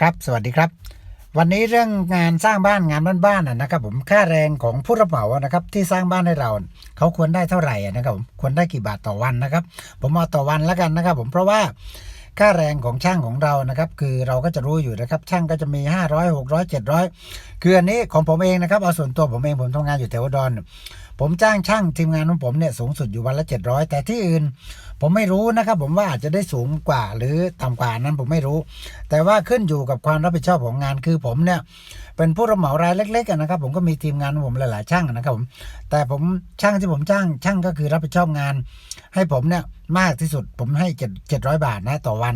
ครับ สวัสดีครับ วันนี้เรื่องงานสร้างบ้านงานบ้านๆนะครับ ผมค่าแรงของผู้รับเหมานะครับ ที่สร้างบ้านให้เราเขาควรได้เท่าไหร่นะครับผมควรได้กี่บาทต่อวันนะครับ ผมเอาต่อวันแล้วกันนะครับ ผมเพราะว่าค่าแรงของช่างของเรานะครับ คือเราก็จะรู้อยู่นะครับ ช่างก็จะมี 500 600 700 คืออันนี้ของผมเองนะครับเอาส่วนตัวผมเองผมทำงานอยู่แถวดอน ผมจ้างช่างทีมงานของผมเนี่ยสูงสุดอยู่วันละ 700 แต่ที่อื่น ผมไม่รู้นะครับ ผมว่าอาจจะได้สูงกว่าหรือต่ำกว่านั้นผมไม่รู้ แต่ว่าขึ้นอยู่กับความรับผิดชอบของงานคือผมเนี่ยเป็นผู้รับเหมารายเล็กๆนะครับ ผมก็มีทีมงานของผมหลายๆช่างนะครับผมแต่ผมช่างที่ผมจ้างช่างก็คือรับผิดชอบงาน ให้ผมเนี่ยมากที่สุดผมให้เจ็ดเจ็ดร้อยบาทนะต่อวัน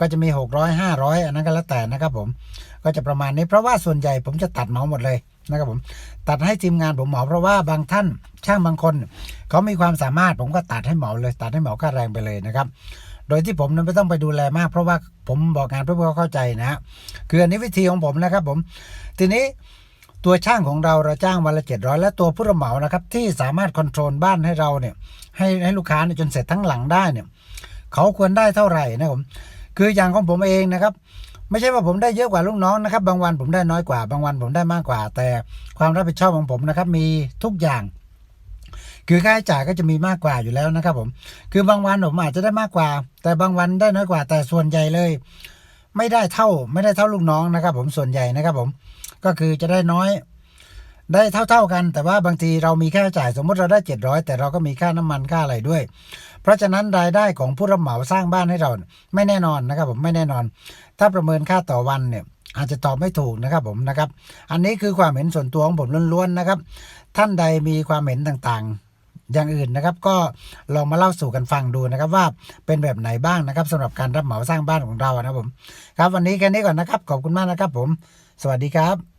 ก็จะมีหกร้อยห้าร้อยอันนั้นก็แล้วแต่นะครับผม ก็จะประมาณนี้เพราะว่าส่วนใหญ่ผมจะตัดเหมาหมดเลยนะครับผมตัดให้ทีมงานผมเหมาเพราะว่าบางท่านช่างบางคนเขามีความสามารถผมก็ตัดให้เหมาเลย ตัดให้เหมาค่าแรงไปเลยนะครับ โดยที่ผมนั้นไม่ต้องไปดูแลมาก เพราะว่าผมบอกงานเพื่อเขาเข้าใจนะฮะคืออันนี้วิธีของผมนะครับผมทีนี้ตัวช่างของเราเราจ้างวันละเจ็ดร้อยและตัวผู้รับเหมานะครับที่สามารถคอนโทรลบ้านให้เราเนี่ยให้ให้ลูกค้าเนี่ยจนเสร็จทั้งหลังได้เนี่ยเขาควรได้เท่าไหร่นะผมคืออย่างของผมเองนะครับ ไม่ใช่ว่าผมได้เยอะกว่าลูกน้องนะครับ บางวันผมได้น้อยกว่า บางวันผมได้มากกว่า แต่ความรับผิดชอบของผมนะครับ มีทุกอย่าง คือค่าใช้จ่ายก็จะมีมากกว่าอยู่แล้วนะครับ ผม คือบางวันผมอาจจะได้มากกว่า แต่บางวันได้น้อยกว่า แต่ส่วนใหญ่เลย ไม่ได้เท่า ไม่ได้เท่าลูกน้องนะครับ ผมส่วนใหญ่นะครับ ผม ก็คือจะได้น้อย ได้เท่า ๆกัน แต่ว่าบางทีเรามีค่าใช้จ่ายสมมติเราได้เจ็ดร้อยแต่เราก็มีค่าน้ำมันค่าอะไรด้วย เพราะฉะนั้นรายได้ของผู้รับเหมาสร้างบ้านให้เราไม่แน่นอนนะครับผมไม่แน่นอน ถ้าประเมินค่าต่อวันเนี่ยอาจจะตอบไม่ถูกนะครับผมนะครับ อันนี้คือความเห็นส่วนตัวของผมล้วนๆนะครับ ท่านใดมีความเห็นต่างๆ อย่างอื่นนะครับ ก็ลองมาเล่าสู่กันฟังดูนะครับ ว่าเป็นแบบไหนบ้างนะครับสำหรับการรับเหมาสร้างบ้านของเรานะครับผมครับ วันนี้แค่นี้ก่อนนะครับ ขอบคุณมากนะครับผม สวัสดีครับ